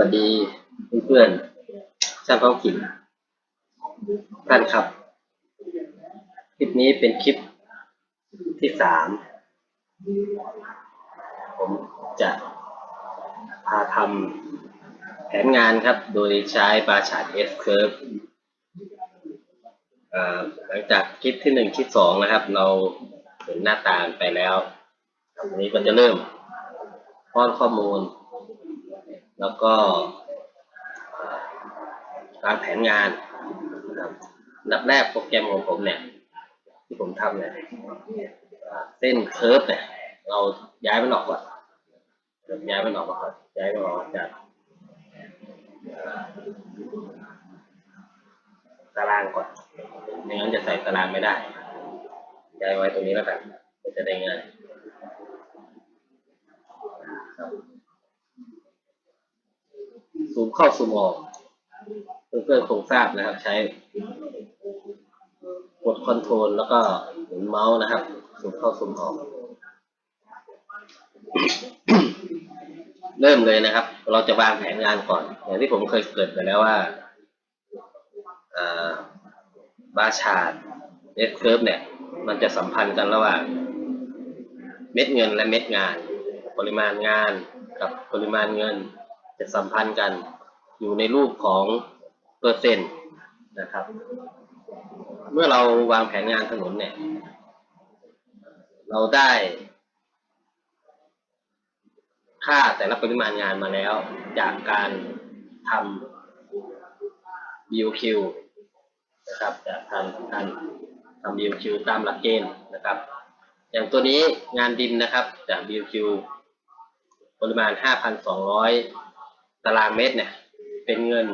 วัสดีเพื่อนๆชาวท้องถิ่นท่านครับ คลิปนี้เป็นคลิปที่สามผมจะพาทำแผนงานครับ โดยใช้บาชาร์ด S Curve หลังจากคลิปที่หนึ่งคลิปสองนะครับ เราเห็นหน้าตาไปแล้วครับวันนี้ก็จะเริ่มป้อนข้อมูล แล้วก็เอ่อวางแผนงานนะครับนับแรกโปรแกรมของผมเนี่ย ที่ผมทำเนี่ยเส้นเคิร์ฟเนี่ย เราย้ายมันออกก่อนย้ายมันออกมาก่อนย้ายมันออกจากตารางก่อนไม่งั้นจะใส่ตารางไม่ได้ ย้ายไว้ตรงนี้แล้วกันจะได้ง่ายครับ ซูมเข้าซูมออกเพื่อนๆคงทราบนะครับ ใช้กดคอนโทรลแล้วก็หมุนเมาส์นะครับซูมเข้าซูมออก เริ่มเลยนะครับ เราจะวางแผนงานก่อน อย่างที่ผมเคยเกิดไปแล้วว่าอ่าบาชาร์ดเอสเคิร์ฟเนี่ย มันจะสัมพันธ์กันระหว่างเม็ดเงินและเม็ดงาน ปริมาณงานกับปริมาณเงิน จะสัมพันธ์กันอยู่ในรูปของเปอร์เซ็นต์นะครับ เมื่อเราวางแผนงานถนนเนี่ย เราได้ ค่าแต่ละปริมาณงานมาแล้ว จากการทำ BOQ นะครับจากการการทำ BOQ ตามหลักเกณฑ์นะครับ อย่างตัวนี้งานดินนะครับจาก BOQ ปริมาณ 5,200ารางเมตรเนี่ยเป็นเงิน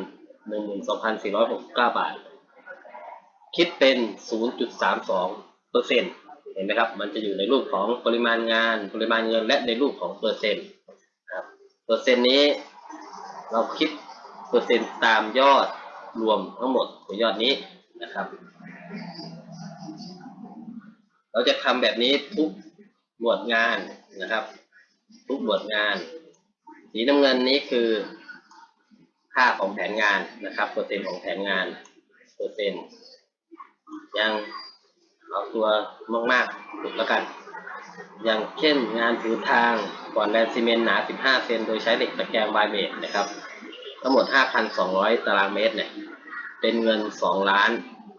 12,469 บาท คิดเป็น 0.32เปอร์เซ็นต์เห็นไหมครับ มันจะอยู่ในรูปของปริมาณงาน ปริมาณเงินและในรูปของเปอร์เซ็นต์นะครับเปอร์เซ็นต์นี้เราคิดเปอร์เซ็นต์ตามยอดรวมทั้งหมดของยอดนี้นะครับ เราจะทำแบบนี้ทุกหมวดงานนะครับ ทุกหมวดงาน สีน้ำเงินนี้คือ ค่าของแผนงานนะครับ เปอร์เซ็นต์ของแผนงาน เปอร์เซ็นต์ยังเอาตัวมากๆสุดแล้วกัน อย่างเช่นงานผิวทางก่อนแลนซีเมนต์หนา 15 เซน โดยใช้เหล็กตะแกรงบายเมตนะครับ ทั้งหมด 5,200 ตารางเมตรเนี่ย เป็นเงิน 2 ล้าน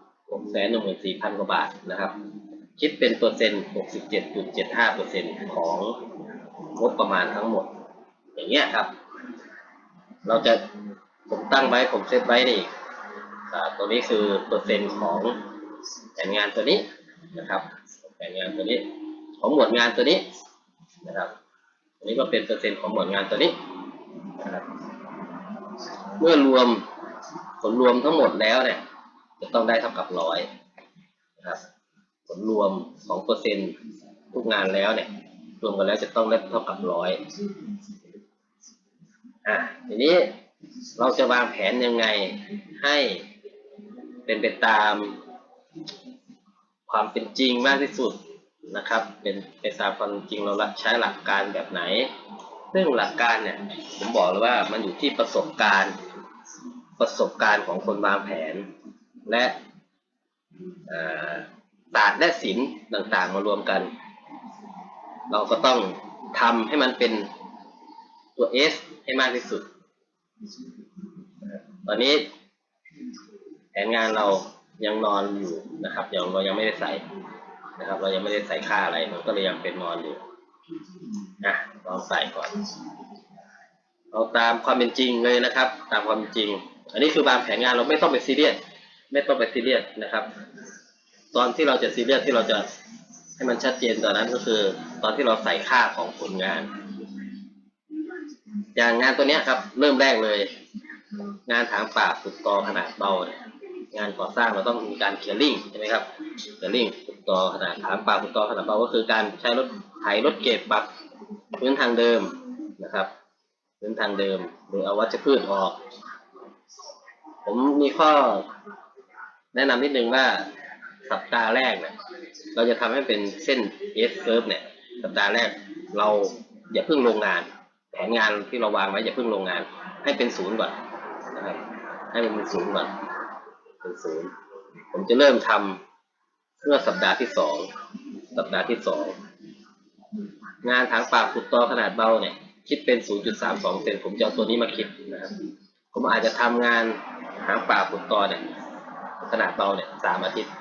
6แสน14,000 กว่าบาทนะครับ คิดเป็นเปอร์เซ็นต์ 67.75เปอร์เซ็นต์ของงบประมาณทั้งหมด อย่างเงี้ยครับ เราจะ ผมตั้งไว้ผมเซตไว้นี่ตัวนี้คือเปอร์เซ็นต์ของแผนงานตัวนี้นะครับ แผนงานตัวนี้ ของหมวดงานตัวนี้นะครับอันนี้ก็เป็นเปอร์เซ็นต์ของหมวดงานตัวนี้นะครับเมื่อรวมผลรวมทั้งหมดแล้วเนี่ย จะต้องได้เท่ากับร้อยนะครับผลรวมของเปอร์เซ็นต์ทุกงานแล้วเนี่ยรวมกันแล้วจะต้องได้เท่ากับร้อยอะทีนี้ เราจะวางแผนยังไงให้เป็นไปตามความเป็นจริงมากที่สุดนะครับ เป็นไปตามความจริงเราใช้หลักการแบบไหน ซึ่งหลักการเนี่ยผมบอกเลยว่ามันอยู่ที่ประสบการณ์ประสบการณ์ของคนวางแผน และศาสตร์และศิลป์ต่างๆ มารวมกัน เราก็ต้องทำให้มันเป็นตัว S ให้มากที่สุด ตอนนี้แผนงานเรายังนอนอยู่นะครับยังเรายังไม่ได้ใส่นะครับ เรายังไม่ได้ใส่ค่าอะไรมันก็เลยยังเป็นนอนอยู่อะลองใส่ก่อนเอาตามความเป็นจริงเลยนะครับ ตามความเป็นจริง อันนี้คือบางแผนงานเราไม่ต้องไปซีเรียสไม่ต้องไปซีเรียสนะครับ ตอนที่เราจะซีเรียสที่เราจะให้มันชัดเจนตอนนั้นก็คือ ตอนที่เราใส่ค่าของผลงาน อย่างงานตัวเนี้ยครับ เริ่มแรกเลย งานถางป่าฝึกตอขนาดเบาเนี่ยงานก่อสร้างเราต้องมีการเคลียร์ลิงใช่ไหมครับเคลียร์ลิงฝึกตอขนาดถางป่าฝึกตอขนาดเบาก็คือการใช้รถไถรถเก็บปรับพื้นทางเดิมนะครับพื้นทางเดิมหรือเอาวัชพืชออก ผมมีข้อแนะนำนิดนึงว่าสัปดาห์แรกเนี่ยเราจะทำให้เป็นเส้น S curve เนี่ย สัปดาห์แรกเราอย่าเพิ่งลงงาน ผนงานที่เราวางไว้อย่าเพิ่งลงงาน ให้เป็นศูนย์ก่อนนะครับให้มันเป็นศูนย์ก่อนเป็นศูนย์ผมจะเริ่มทำเมื่อสัปดาห์ที่สองสัปดาห์ที่สองงานถางป่าขุดตอขนาดเบาเนี่ย คิดเป็น 0.32 เซนผมจะเอาตัวนี้มาคิดนะครับผมอาจจะทำงานหางป่าขุดตอเนี่ยขนาดเบาเนี่ยสามอาทิตย์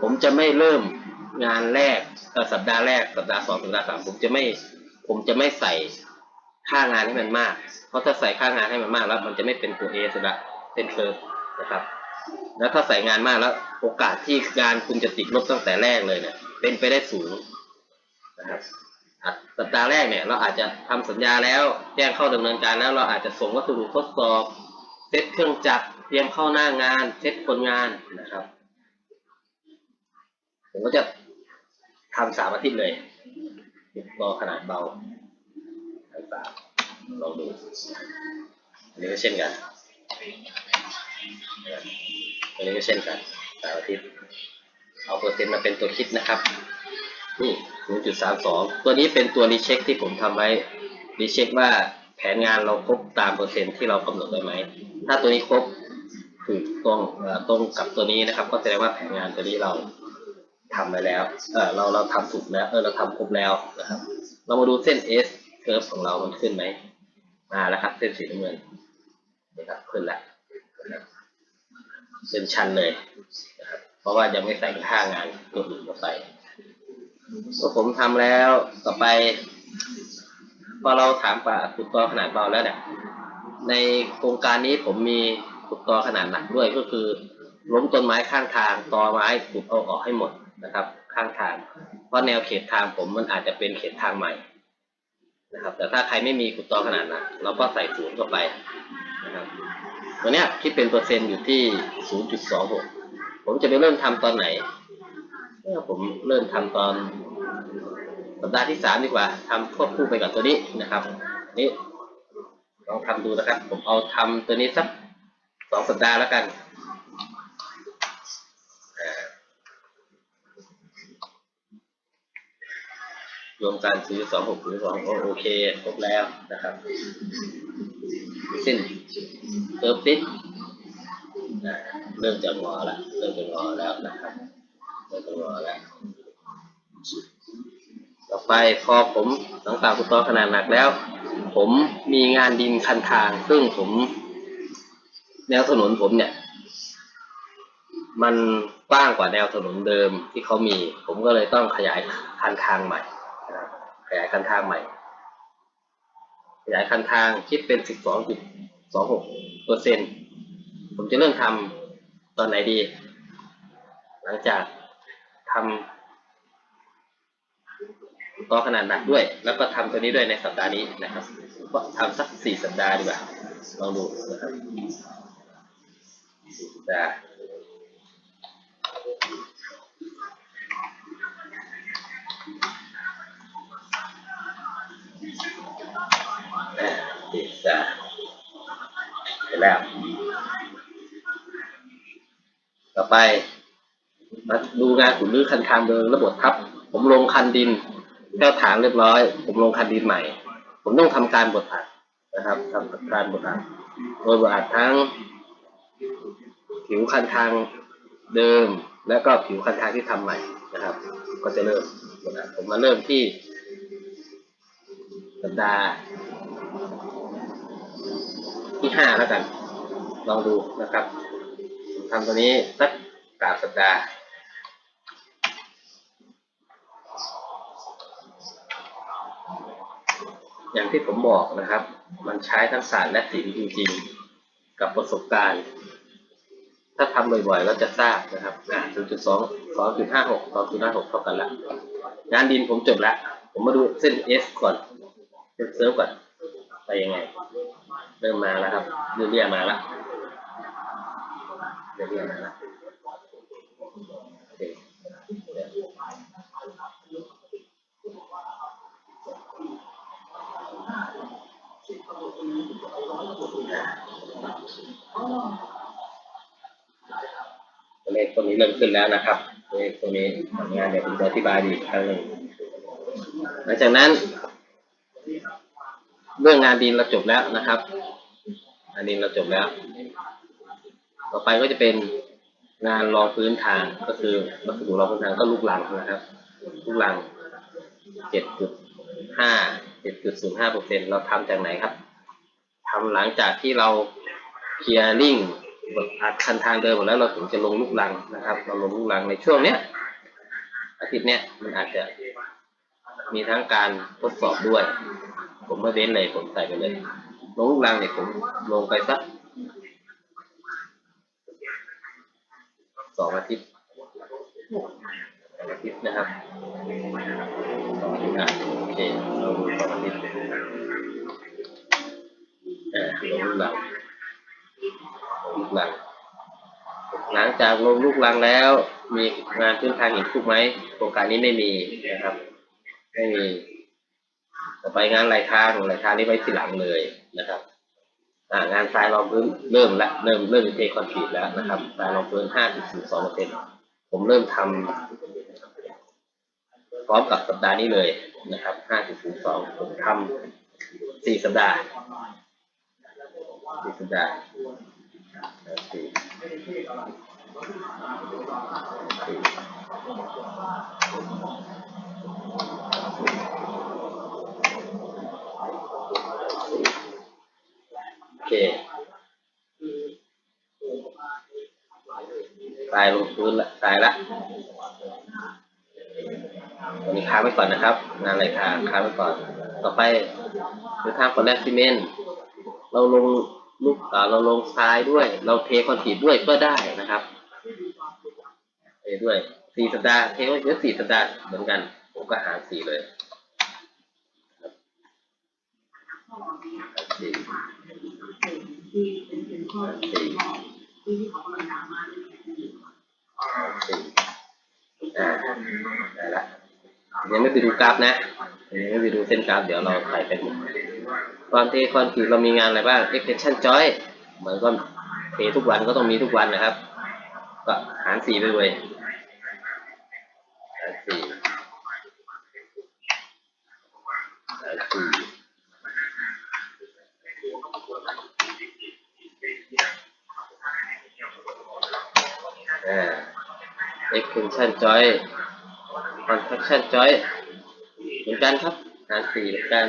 ผมจะไม่เริ่มงานแรกสัปดาห์แรกสัปดาห์สองสัปดาห์สามผมจะไม่ผมจะไม่ใส่ ค่างานให้มันมาก เพราะถ้าใส่ค่างานให้มันมากแล้ว มันจะไม่เป็นตัวเอสละเป็นเคิร์ฟนะครับ แล้วถ้าใส่งานมากแล้ว โอกาสที่งานคุณจะติดลบตั้งแต่แรกเลยเนี่ยเป็นไปได้สูงนะครับสัปดาห์แรกเนี่ยเราอาจจะทำสัญญาแล้วแจ้งเข้าดำเนินการแล้ว เราอาจจะส่งวัสดุทดสอบเซตเครื่องจักรเตรียมเข้าหน้างานเซตคนงานนะครับผมก็จะทำสามอาทิตย์เลยต่อขนาดเบา ทำสามลองดูอันนี้ก็เช่นกันอันนี้ก็เช่นกันสามอาทิตย์เอาเปอร์เซ็นต์มาเป็นตัวคิดนะครับนี่0.32 ตัวนี้เป็นตัวรีเช็คที่ผมทำไว้รีเช็คว่าแผนงานเราครบตามเปอร์เซ็นต์ที่เรากำหนดไว้ไหม ถ้าตัวนี้ครบถูกตรงเอ่อตรงกับตัวนี้นะครับ ก็แสดงว่าแผนงานตัวนี้เราทำไปแล้ว เออเราเราทำถูกแล้ว เออเราทำครบแล้วนะครับ เรามาดูเส้น S curve ของเรามันขึ้นไหมมาแล้วครับเส้นสีน้ำเงินนะครับขึ้นแล้วเป็นชันเลยนะครับเพราะว่ายังไม่ใส่ค่างานตัวอื่นเข้าไปพอผมทำแล้วต่อไป พอเราถามป่าขุดตอขนาดเบาแล้วเนี่ยในโครงการนี้ผมมีขุดตอขนาดหนักด้วยก็คือ ล้มต้นไม้ข้างทางตอไม้ขุดเอาออกให้หมดนะครับ ข้างทาง เพราะแนวเขตทางผมมันอาจจะเป็นเขตทางใหม่ นะครับ แต่ถ้าใครไม่มีขุดตอขนาดนักเราก็ใส่ศูนย์เข้าไปนะครับตัวเนี้ยคิดเป็นเปอร์เซ็นต์อยู่ที่ 0.26 ผมจะไปเริ่มทำตอนไหนเออผมเริ่มทำตอนสัปดาห์ที่สามดีกว่าทำควบคู่ไปกับตัวนี้นะครับ นี่ลองทำดูนะครับ ผมเอาทำตัวนี้สักสองสัปดาห์แล้วกัน รวมการซื้อสองหกหรือสองโอเคครบแล้วนะครับสิ้นเติมติดเริ่มจะงอแล้วเริ่มจะงอแล้วนะครับไม่ต้องอแล้วต่อไปพอผมหลังจากกุตอขนาดหนักแล้ว ผมมีงานดินคันทาง ซึ่งผม แนวถนนผมเนี่ย มันกว้างกว่าแนวถนนเดิมที่เขามี ผมก็เลยต้องขยายคันทางใหม่ ยายคันทางใหม่ ขยายคันทางคิดเป็น 12.26เปอร์เซ็นผมจะเริ่มทำตอนไหนดี หลังจากทำต่อขนาดหนักด้วย แล้วก็ทำตัวนี้ด้วยในสัปดาห์นี้นะครับก็ทำสักสี่สัปดาห์ดีกว่าลองดูนะครับสี่สัปดาห์ อ่าสี่สัปดาห์เสร็จแล้ว ต่อไป มาดูงานขุดรื้อคันทางโดยระบบทับ ผมลงคันดินแก้วถางเรียบร้อย ผมลงคันดินใหม่ ผมต้องทำการบดอัดนะครับทำการบดอัดโดยบดอัดทั้ง ผิวคันทางเดิม แล้วก็ผิวคันทางที่ทำใหม่นะครับ ก็จะเริ่มบดอัดผมมาเริ่มที่สัปดาห์ ที่ห้าแล้วกัน ลองดูนะครับทำตัวนี้สักสามสัปดาห์อย่างที่ผมบอกนะครับ มันใช้ทั้งศาสตร์และศิลป์จริงๆ กับประสบการณ์ ถ้าทำบ่อยๆ ก็จะทราบนะครับอ่า0.2 2.56 2.56 เท่ากันละ งานดินผมจบแล้วผมมาดูเส้น S ก่อนเส้นเซิร์ฟก่อน ไปยังไง เริ่มมาแล้วครับเรื่อยๆมาแล้วเรื่อยๆมาแล้วโอเคตัวเลขตัวนี้เริ่มขึ้นแล้วนะครับตัวเลขตัวนี้ทำงานเดี๋ยวผมจะอธิบายอีกครั้งหนึ่งหลังจากนั้น เรื่องงานดินเราจบแล้วนะครับ อันนี้เราจบแล้ว ต่อไปก็จะเป็นงานรองพื้นทางก็คือวัสดุรองพื้นทางก็ลูกหลังนะครับ ลูกหลัง7.5 7.05เปอร์เซ็นเราทำจากไหนครับทำหลังจากที่เราเคลียร์ลิงอัดคันทางเดิมหมดแล้วเราถึงจะลงลูกหลังนะครับ เราลงลูกหลังในช่วงเนี้ยอาทิตย์เนี้ยมันอาจจะมีทั้งการทดสอบด้วย ผมไม่เว้นเลยผมใส่ไปเลย ลงลูกรังเนี่ยผมลงไปสักสองอาทิตย์สองอาทิตย์นะครับสองอาทิตย์อะโอเคเราดูสองอาทิตย์อ่าลงลูกรังลูกรังหลังจากลงลูกรังแล้ว มีงานพื้นทางหินคลุกไหมโครงการนี้ไม่มีนะครับ ไม่มี ต่อไปงานไหลทางไหลทางนี่ไว้ทีหลังเลย นะครับงานทรายรองพื้นเริ่มและเริ่มเริ่มเทคอนกรีตแล้วนะครับทรายรองพื้น 5.42เปอร์เซ็นต์ผมเริ่มทำพร้อมกับสัปดาห์นี้เลยนะครับ 5.02 ผมทำ4สัปดาห์4สัปดาห์4 เคทรายลงพื้นละทรายละตอนนี้ค้างไว้ก่อนนะครับ งานไหลทางค้างไว้ก่อน ต่อไปคือทางคอนแลกซิเมนต์เราลงลูกเราลงทรายด้วย เราเทคอนกรีตด้วยก็ได้นะครับเทด้วยสี่สัปดาห์เทไว้เยอะสี่สัปดาห์เหมือนกัน ผมก็หารสี่เลยสี่ สี่สี่อ่าได้ละยังไม่ไปดูกราฟนะยังไม่ไปดูเส้นกราฟเดี๋ยวเราใส่ไปหมดความเทคอนกรีตเรามีงานอะไรบ้าง extension joint เหมือนก็เททุกวันก็ต้องมีทุกวันนะครับ ก็หารสี่ไปเลยหารสี่หารสี่ อ่า extension joint contraction joint เหมือนกันครับหารสี่เหมือนกัน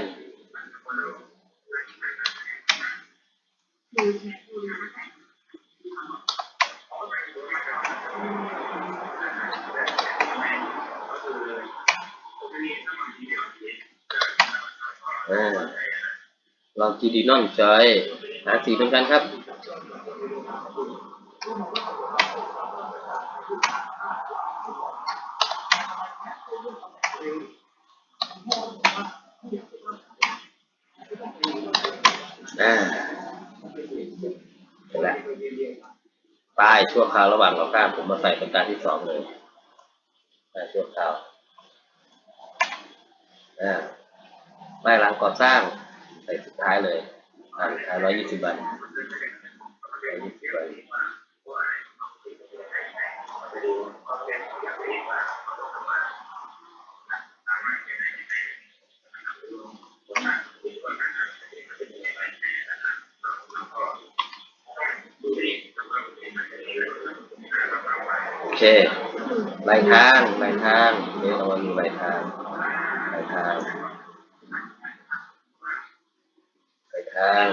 อลองจีดีนอนจอยหาสีเหมือนกันครับ อ่าเห็นแล้วป้ายชั่วคราวระหว่างเราข้ามผมมาใส่เป็นการที่สองเลยป้ายชั่วคราวนะป้ายหลังก่อสร้างใส่สุดท้ายเลยอ่าสุดท้ายร้อยยี่สิบบาทร้อยยี่สิบบาท โอเคลายทางลายทางเดี๋ยวเรามาดูลายทางลายทางลายทาง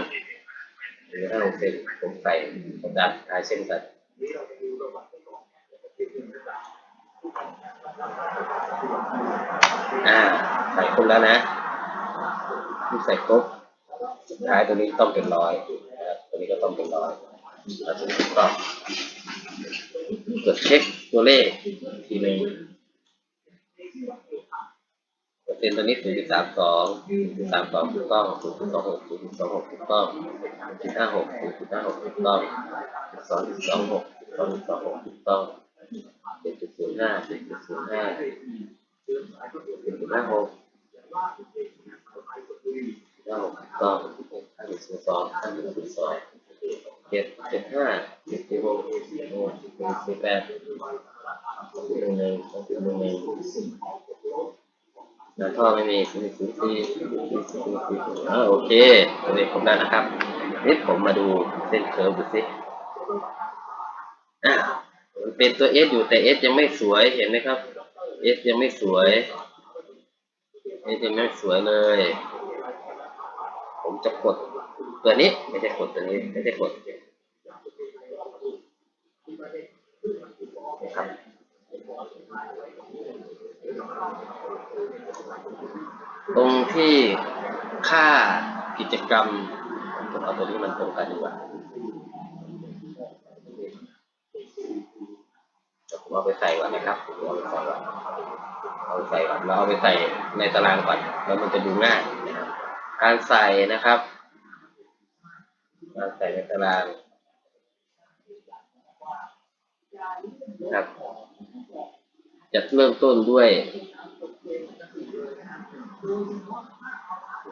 หรือถ้าลงเส้นผมใส่กระดาษทายเส้นกันอ่าใส่ครบแล้วนะที่ใส่ครบสุดท้ายตัวนี้ต้องเป็นร้อยนะครับตัวนี้ก็ต้องเป็นร้อยแล้วตัวนี้ถูกต้องกดเช็ค ตัวเลขอีกทีหนึ่งเปอร์เซ็นต์ตัวนี้0.32 0.32ถูกต้อง0.26 0.26ถูกต้อง0.56 0.56ถูกต้อง2.26 2.26ถูกต้อง7.05 7.05 7.56 56ถูกต้อง5.02 5.02เจ็ดจ็ดห้าเจ็ดสิบหกเจ็ดสิบหก เจ็ดเจ็ดห้าสิบหกเจ็ดสิบแปดหนึ่งหนึ่งหนึ่งหนึ่งหนึ่งงานท่อไม่มีสี่สี่สี่สี่สี่สี่อ่าโอเคตัวเลขครบแล้วนะครับนี่ผมมาดูเส้นเคิร์ฟดูสิอะเป็นตัว S อยู่แต่ S ยังไม่สวยเห็นไหมครับ S ยังไม่สวย S ยังไม่สวยเลย ผมจะกดตัวนี้ไม่ใช่กดตัวนี้ไม่ใช่กดครับ ต รงที่ค่ากิจกรรมผมเอาตัวนี้มันตรงกันดีกว่าผมเอาไปใส่ก่อนนะครับผมเอาไปใส่ก่อนเอาไปใส่ก่อนแล้วเอาไปใส่ในตารางก่อนแล้วมันจะดูง่ายนะครับ การใส่นะครับ การใส่ในตารางนะครับจะเริ่มต้นด้วย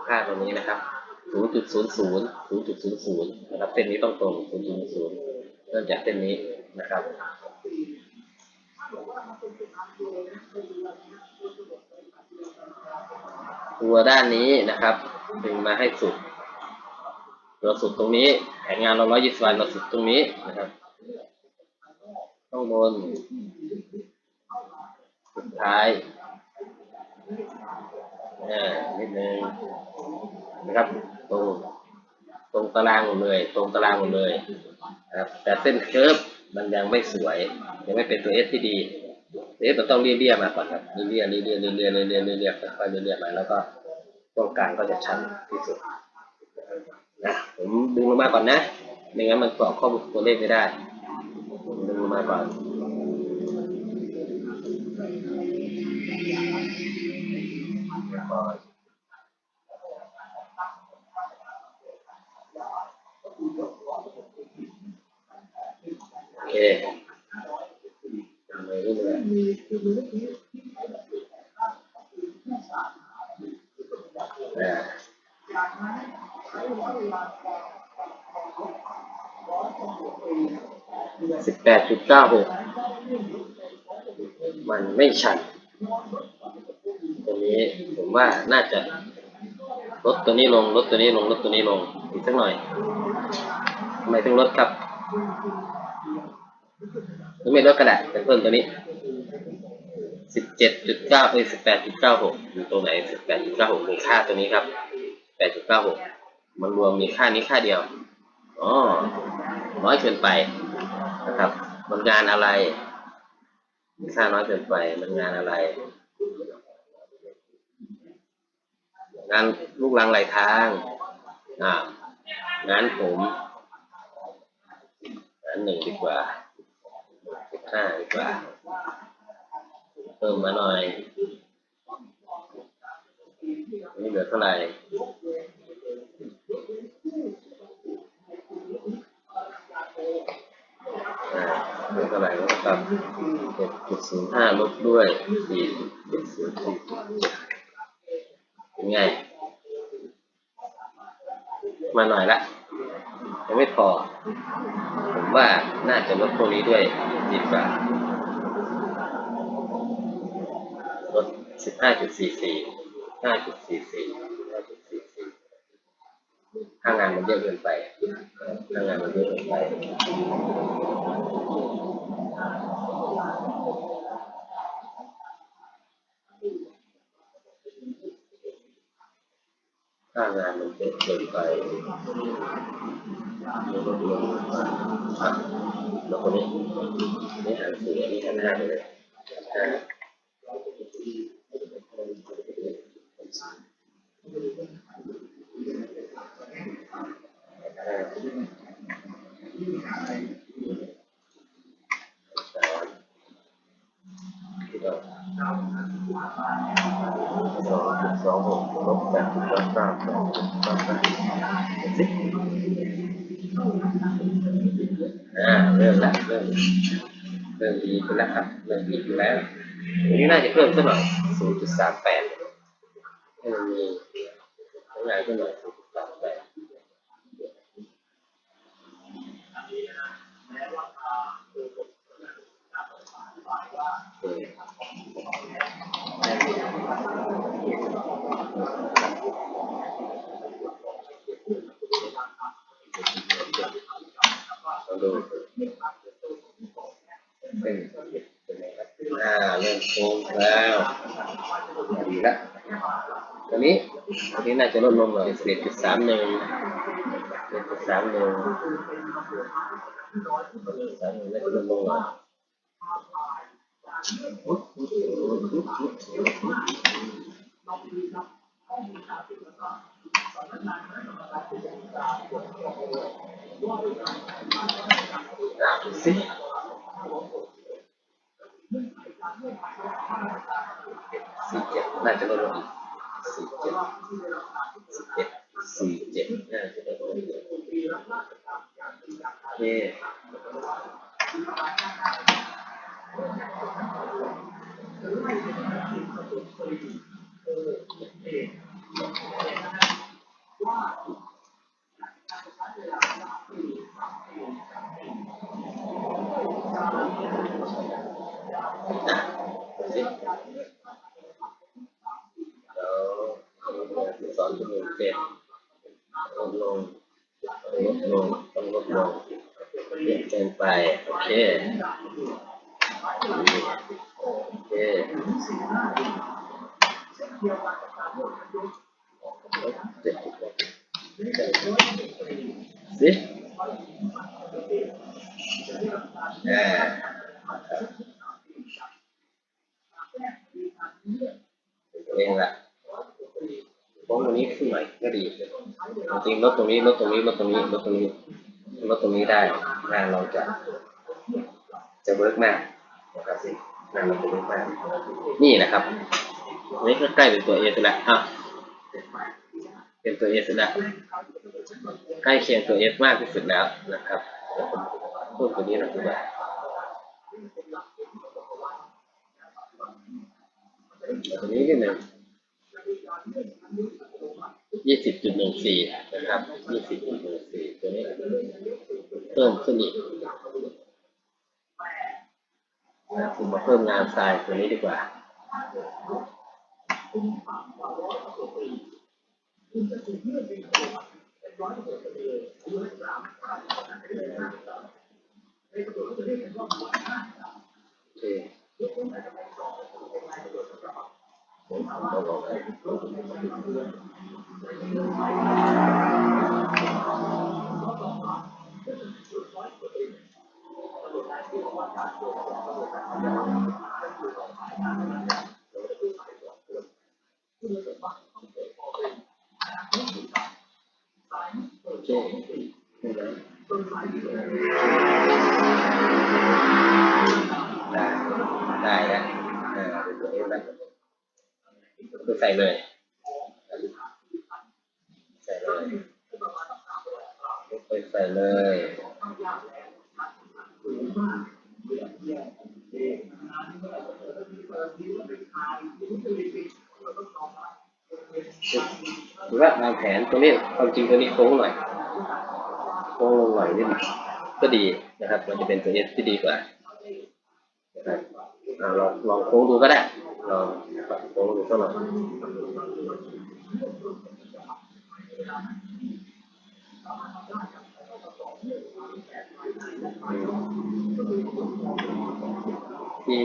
ค่าตัว นี้นะครับ 0.00 0.00 นะครับ เส้นนี้ต้องตรง 0.00 เริ่มจากเส้นนี้นะครับ ตัวด้านนี้นะครับดึงมาให้สุด เราสุดตรงนี้ แผนงานเรา 120วันเราสุดตรงนี้นะครับข้างบน สุดท้าย นิดนึงนะครับ ตรงตรงตารางหมดเลย ตรงตารางหมดเลยนะครับแต่เส้นเคิร์ฟมันยังไม่สวย ยังไม่เป็นตัวเอสที่ดีเอสมันต้องเรียบเรียบมาก่อนครับเรียบเรียบเรียบเรียบเรียบเรียบเรียบเรียบเรียบค่อยๆเรียบเรียบมาแล้วก็ตรงกลางก็จะชัดที่สุดนะผมดึงลงมาก่อนนะไม่งั้นมันกรอกข้อมูลตัวเลขไม่ได้ผมดึงลงมาก่อนก่อน โอเคทำไปเรื่อยๆอ่า สิบแปดจุดเก้าหกมันไม่ชัดตัวนี้ผมว่าน่าจะลดตัวนี้ลงลดตัวนี้ลงลดตัวนี้ลงอีกสักหน่อยทำไมถึงลดครับ ไม่ลดก็ได้แต่เพิ่มตัวนี้สิบเจ็ดจุดเก้าเอ้ยสิบแปดจุดเก้าหกอยู่ตรงไหนสิบแปดจุดเก้าหกมีค่าตัวนี้ครับแปดจุดเก้าหกมันรวมมีค่านี้ค่าเดียวอ๋อน้อยเกินไปนะครับมันงานอะไรมีค่าน้อยเกินไปมันงานอะไร งานลูกรังไหลทางอ่างานผมงานหนึ่งดีกว่า ห้าดีกว่าเพิ่มมาหน่อยนี่เหลือเท่าไหร่อ่าเหลือเท่าไหร่นะครับเจ็ดจุดศูนย์ห้าลบด้วยสี่เจ็ดศูนย์สี่ไง มาหน่อยละยังไม่พอ ผมว่าน่าจะลดพวกนี้ด้วย สิบบาทลดสิบห้าจุดสี่สี่ห้าจุดสี่สี่ห้าจุดสี่สี่ถ้างานมันเยอะเกินไปถ้างานมันเยอะเกินไป ถ้างานมันเยอะเกินไปลดลงมาอะแล้วคนนี้นี่หารสี่อันนี้หานห้าเลยห้า สองจุดสองหกลบแปดจุดเก้าเก้าแปดจุดเก้าเก้าสิ อ่าเริ่มแล้วเริ่มเริ่มดีขึ้นแล้วครับเริ่มดีขึ้นแล้วอันนี้น่าจะเพิ่มสักหน่อยศูนย์จุดสามแปดให้มันมีทำงานขึ้นหน่อยศูนย์จุดสามแปดโอเค โดูเป็นเป็นไงครับอ่าเริ่มโค้ง แล้วดีละตัวนี้ตัวนี้น่าจะลดลงหน่อยสิบเอ็ดจุดสามหนึ่งเอ็ดจุดสามหนึ่งสามหนึ่งน่าจะลดลงหน่อยสิ สี่เจ็ดน่าจะลดลงอีกสี่เจ็ดสิบเอ็ดสี่เจ็ดน่าจะลดลงอีกโอเค อะดูสิแล้วสองจุดหนึ่งเจ็ดลดลงลดลงต้องลดลงเปลี่ยนแปลงไปโอเคโอเคเจ็ดจุดหกสิอ่า เองแหละโค้งตรงนี้ขึ้นหน่อยก็ดีจริงลดตรงนี้ลดตรงนี้ลดตรงนี้ลดตรงนี้ลดตรงนี้ได้งานเราจะจะเวิร์กมากนะครับงานเราจะเวิร์กมากนี่นะครับนนี้ก็ใกล้เป็นตัวเอสแล้วอะเป็นตัวเอสแล้วใกล้เคียงตัวเอสมากที่สุดแล้วนะครับเดี๋ยวผมพูดตัวนี้หน่อยดีกว่า ตัวนี้นิดหนึ่งยี่สิบจุดหนึ่งสี่นะครับยี่สิบจุดหนึ่งสี่ตัวนี้เพิ่มขึ้นอีกนะผมมาเพิ่มงานทรายตัวนี้ดีกว่าโอเค โอเคได้ ใส่เลย ใส่เลยไปใส่เลยหรือว่าวางแผนตัวนี้ความจริงตัวนี้โค้งหน่อยโค้งลงหน่อยนิดก็ดีนะครับ มันจะเป็นตัวเอฟที่ดีกว่านะครับอ่าลองลองโค้งดูก็ได้ ลองปรับโค้งดูสักหน่อยที่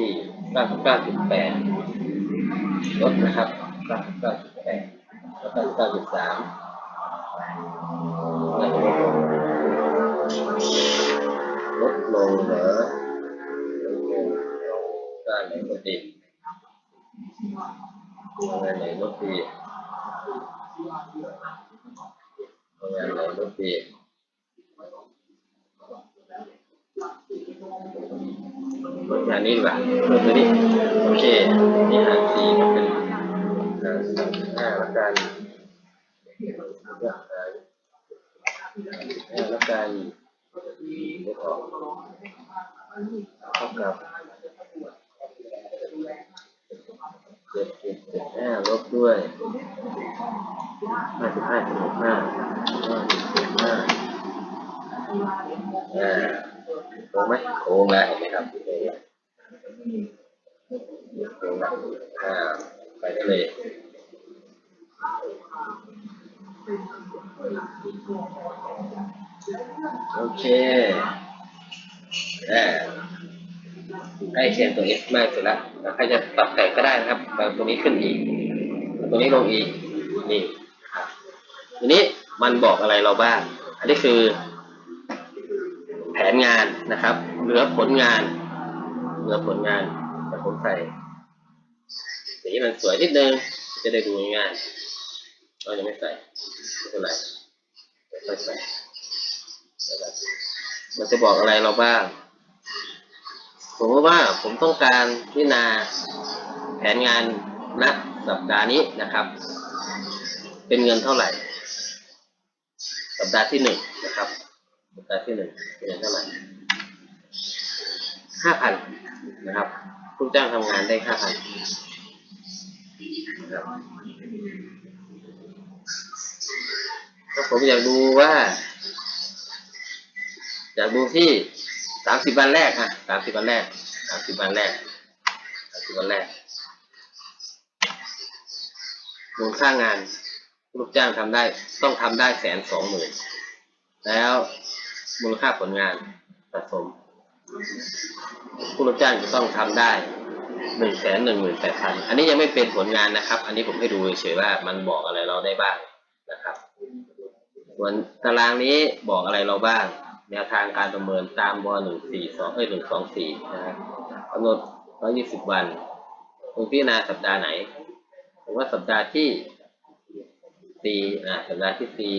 99.8ลดนะครับ99.8แล้วก็99.3น่าจะลดลงลดลงเหรอลดลงด้านไหนลดดีด้านไหนลดดีด้านไหนลดดีลดงานนี้ดีกว่าลดตัวนี้โอเคนี่หารสี่ก็เป็นหารสามห้าแล้วกันแล้วก็หารห้าแล้วกันลดออกเท่ากับเจ็ดเจ็ดเจ็ด ห้าลบด้วยห้าสิบห้าจุดหกห้าห้าสิบห้าอ่าโค้งไหมโค้งแล้วเห็นไหมครับโค้งแล้วโค้งแล้วอ่าไปได้เลยโอเคอ่าใกล้เคียงตัว x มากสุดแล้ว แล้วใครจะปรับแต่งก็ได้นะครับเอาตัวนี้ขึ้นอีกตัวนี้ลงอีกนี่ครับทีนี้มันบอกอะไรเราบ้าง อันนี้คือ แผนงานนะครับ เหลือผลงานเหลือผลงานแต่ผมใส่สีมันสวยนิดนึงจะได้ดูง่ายเรายังไม่ใส่ไม่เป็นไรค่ใส่มันจะบอกอะไรเราบ้าง สมมติว่าผมต้องการพิจารณาแผนงานณสัปดาห์นี้นะครับ เป็นเงินเท่าไหร่ สัปดาห์ที่หนึ่งนะครับ สัปดาห์ที่หนึ่งเป็นเงินเท่าไหร่ห้าพันนะครับผู้จ้างทำงานได้ห้าพันนะครับถ้าผมอยากดูว่า อยากดูที่ สามสิบวันแรกอะสามสิบวันแรกสามสิบวันแรกสามสิบวันแรกมูลค่างานลูกจ้างทำได้ต้องทำได้แสนสองหมื่นแล้วมูลค่าผลงานสะสม ผู้รับจ้างจะต้องทำได้หนึ่งแสนหนึ่งหมื่นแปดพันอันนี้ยังไม่เป็นผลงานนะครับ อันนี้ผมให้ดูเฉยๆว่ามันบอกอะไรเราได้บ้างนะครับส่วนตารางนี้บอกอะไรเราบ้าง แนวทางการประเมินตามวหนึ่งสี่สองเอ้ยหนึ่งสองสี่นะครับกำหนดร้อยี่สิบวันคุณพิจารณาสัปดาห์ไหนผมว่าสัปดาห์ที่สี่อ่าสัปดาห์ที่สี่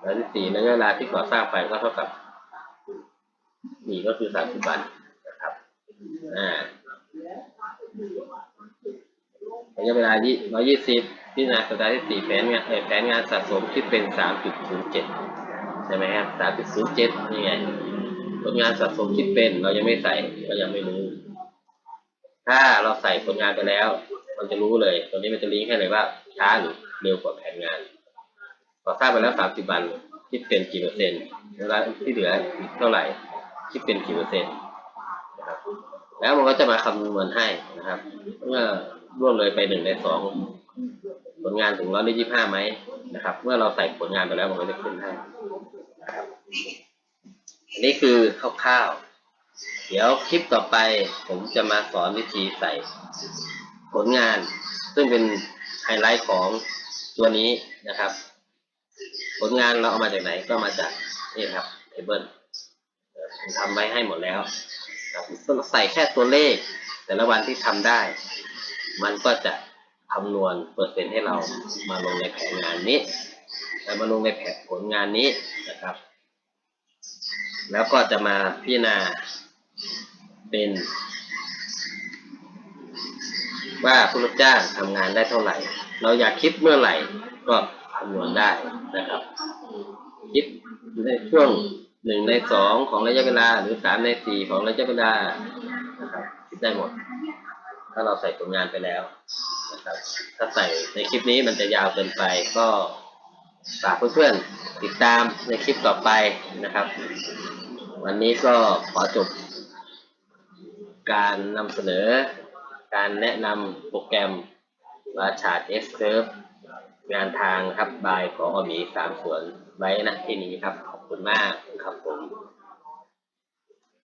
สัปดาห์ที่สี่ระยะเวลาที่ก่อสร้างไปก็เท่ากับนี่ก็คือสามสิบวันนะครับอ่าระยะเวลาร้อยี่สิบพิจารณาสัปดาห์ที่สี่แผนงานเอ่อแผนงานสะสมคิดเป็นสามจุดศูนย์เจ็ด ใช่ไหมครับสามจุดศูนย์เจ็ดนี่ไงผลงานสะสมคิดเป็นเรายังไม่ใส่ก็ยังไม่รู้ ถ้าเราใส่ผลงานไปแล้ว มันจะรู้เลยตัวนี้มันจะลิงก์ให้เลยว่าช้าหรือเร็วกว่าแผนงานพอทราบไปแล้วสามสิบวันคิดเป็นกี่เปอร์เซ็นต์เวลาที่เหลืออีกเท่าไหร่คิดเป็นกี่เปอร์เซ็นต์นะครับแล้วมันก็จะมาคำนวณให้นะครับ เมื่อล่วงเลยไปหนึ่งในสองผลงานถึงร้อยละยี่ห้าไหมนะครับ เมื่อเราใส่ผลงานไปแล้วมันก็จะขึ้นให้ อันนี้คือคร่าวๆ เดี๋ยวคลิปต่อไปผมจะมาสอนวิธีใส่ผลงาน ซึ่งเป็นไฮไลท์ของตัวนี้นะครับ ผลงานเราเอามาจากไหนก็มาจากนี่ครับเทเบิลผมทำไว้ให้หมดแล้วใส่แค่ตัวเลข แต่ละวันที่ทำได้ มันก็จะคำนวณเปอร์เซ็นต์ให้เรามาลงในแผนงานนี้ แล้วมาลงในแผนผลงานนี้นะครับ แล้วก็จะมาพิจารณาเป็น ว่าผู้รับจ้างทำงานได้เท่าไหร่ เราอยากคิดเมื่อไหร่ก็คำนวณได้นะครับ คิดในช่วงหนึ่งในสองของระยะเวลา หรือสามในสี่ของระยะเวลานะครับคิดได้หมด ถ้าเราใส่ผลงานไปแล้วนะครับ ถ้าใส่ในคลิปนี้มันจะยาวเกินไปก็ ฝากเพื่อนๆติดตามในคลิปต่อไปนะครับ วันนี้ก็ขอจบการนำเสนอการแนะนำโปรแกรมวาชาเอสเซิร์ฟงานทางครับบายของอมีสามสวนไว้นะที่นี้ครับ ขอบคุณมากครับผม